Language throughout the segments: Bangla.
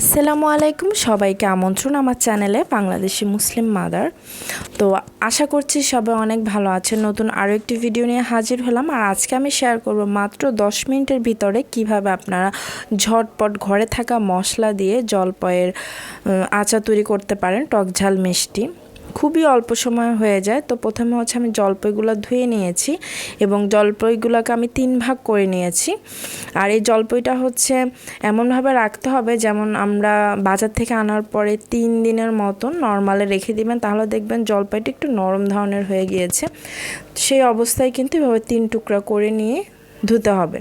আসসালামু আলাইকুম। সবাইকে আমন্ত্রণ আমার চ্যানেলে বাংলাদেশি মুসলিম মাদার। তো আশা করছি সবাই অনেক ভালো আছেন। নতুন আরও একটি ভিডিও নিয়ে হাজির হলাম। আর আজকে আমি শেয়ার করব মাত্র 10 মিনিটের ভিতরে কীভাবে আপনারা ঝটপট ঘরে থাকা মশলা দিয়ে জলপয়ের আচা আচার তৈরি করতে পারেন টক ঝাল মিষ্টি। খুবই অল্প সময় হয়ে যায়। তো প্রথমে হচ্ছে আমি জলপাইগুলো ধুয়ে নিয়েছি এবং জলপাইগুলোকে আমি তিন ভাগ করে নিয়েছি। আর এই জলপাইটা হচ্ছে এমনভাবে রাখতে হবে যেমন আমরা বাজার থেকে আনার পরে তিন দিনের মতন নর্মালে রেখে দিবেন, তাহলে দেখবেন জলপাইটা একটু নরম ধরনের হয়ে গিয়েছে। সেই অবস্থায় কিন্তু এভাবে তিন টুকরা করে নিয়ে ধুতে হবে।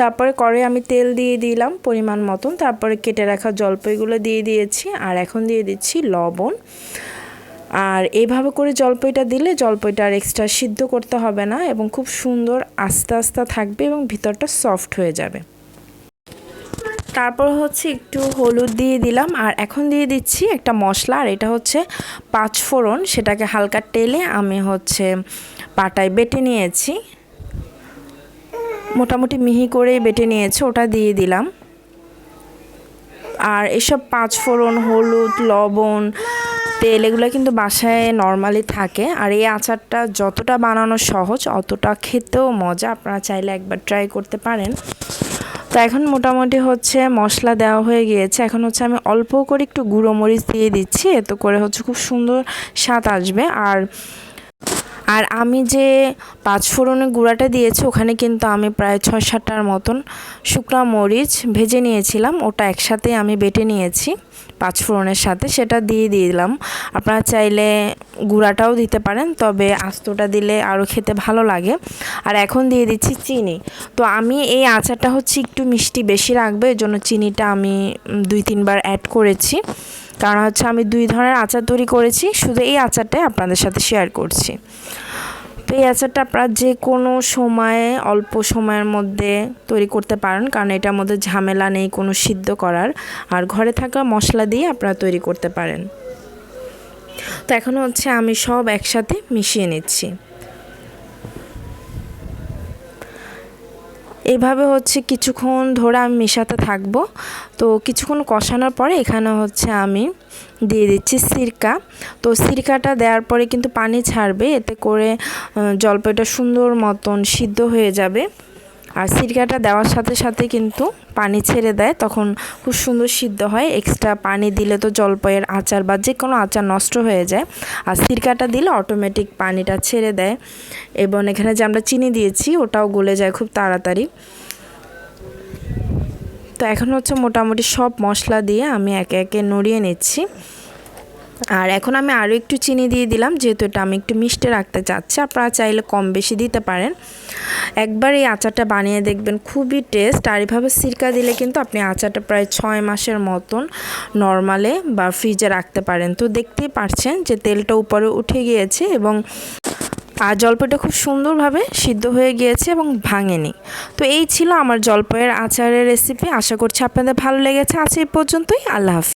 তারপরে করে আমি তেল দিয়ে দিলাম পরিমাণ মতন, তারপরে কেটে রাখা জলপাইগুলো দিয়ে দিয়েছি, আর এখন দিয়ে দিচ্ছি লবণ। আর এইভাবে করে জলপাইটা দিলে জলপাইটা আর এক্সট্রা সিদ্ধ করতে হবে না এবং খুব সুন্দর আস্তে আস্তে থাকবে এবং ভিতরটা সফট হয়ে যাবে। তারপর হচ্ছে একটু হলুদ দিয়ে দিলাম আর এখন দিয়ে দিচ্ছি একটা মশলা আর এটা হচ্ছে পাঁচ ফোড়ন সেটাকে হালকা টেলে আমি হচ্ছে পাটায় বেটে নিয়েছি। মোটামুটি মিহি করেই বেটে নিয়েছি, ওটা দিয়ে দিলাম। আর এসব পাঁচ ফোড়ন হলুদ, লবণ তেল এগুলো কিন্তু বাসায় নর্মালি থাকে। আর এই আচারটা যতটা বানানো সহজ, অতটা খেতেও মজা। আপনারা চাইলে একবার ট্রাই করতে পারেন। তো এখন মোটামুটি হচ্ছে মশলা দেওয়া হয়ে গিয়েছে। এখন হচ্ছে আমি অল্প করে একটু গুঁড়ো মরিচ দিয়ে দিচ্ছি। এত করে হচ্ছে খুব সুন্দর স্বাদ আসবে। আর আর আমি যে পাঁচ ফোড়নের গুঁড়াটা দিয়েছি, ওখানে কিন্তু আমি প্রায় ছয় সাতটার মতন শুকনো মরিচ ভেজে নিয়েছিলাম। ওটা একসাথে আমি বেটে নিয়েছি পাঁচ ফোড়নের সাথে। সেটা দিয়ে দিলাম। আপনারা চাইলে গুঁড়াটাও দিতে পারেন, তবে আস্তটা দিলে আরও খেতে ভালো লাগে। আর এখন দিয়ে দিচ্ছি চিনি। তো আমি এই আচারটা হচ্ছে একটু মিষ্টি বেশি রাখবে এর জন্য চিনিটা আমি দুই তিনবার অ্যাড করেছি। কারণ হচ্ছে আমি দুই ধরনের আচার তৈরি করেছি, শুধু এই আচারটাই আপনাদের সাথে শেয়ার করছি। তো এই আচারটা আপনারা যে কোনো সময়ে, অল্প সময়ের মধ্যে তৈরি করতে পারেন, কারণ এটার মধ্যে ঝামেলা নেই, কোনো সিদ্ধ করার। আর ঘরে থাকা মশলা দিয়ে আপনারা তৈরি করতে পারেন। তো এখন হচ্ছে আমি সব একসাথে মিশিয়ে নিচ্ছি। এইভাবে হচ্ছে কিছুক্ষণ ধরে আমি মেশাতে থাকব। তো কিছুক্ষণ কষানোর পরে এখানে হচ্ছে আমি দিয়ে দিচ্ছি সিরকা। তো সিরকাটা দেওয়ার পরে কিন্তু পানি ছাড়বে, এতে করে জলপাইটা সুন্দর মতন সিদ্ধ হয়ে যাবে। আর সিরকাটা দেওয়ার সাথে সাথে কিন্তু পানি ছেড়ে দেয়, তখন খুব সুন্দর সিদ্ধ হয়। এক্সট্রা পানি দিলে তো জলপাইয়ের আচার বা যে কোনো আচার নষ্ট হয়ে যায়। আর সিরকাটা দিলে অটোমেটিক পানিটা ছেড়ে দেয়। এবং এখানে যে আমরা চিনি দিয়েছি, ওটাও গলে যায় খুব তাড়াতাড়ি। তো এখন হচ্ছে মোটামুটি সব মশলা দিয়ে আমি একে একে নড়িয়ে নিচ্ছি। আর এখন আমি আরও একটু চিনি দিয়ে দিলাম, যেহেতু এটা আমি একটু মিষ্টি রাখতে চাচ্ছি, আপনারা চাইলে কম বেশি দিতে পারেন। একবার এই আচারটা বানিয়ে দেখবেন, খুবই টেস্ট আর এভাবে সিরকা দিলে কিন্তু আপনি আচারটা প্রায় ছয় মাসের মতন নর্মালে বা ফ্রিজে রাখতে পারেন। তো দেখতেই পারছেন যে তেলটা উপরে উঠে গিয়েছে এবং আর জলপাইটা খুব সুন্দরভাবে সিদ্ধ হয়ে গিয়েছে এবং ভাঙেনি। তো এই ছিল আমার জলপাইয়ের আচারের রেসিপি আশা করছি আপনাদের ভালো লেগেছে। আজ এই পর্যন্তই। আল্লাহ হাফিজ।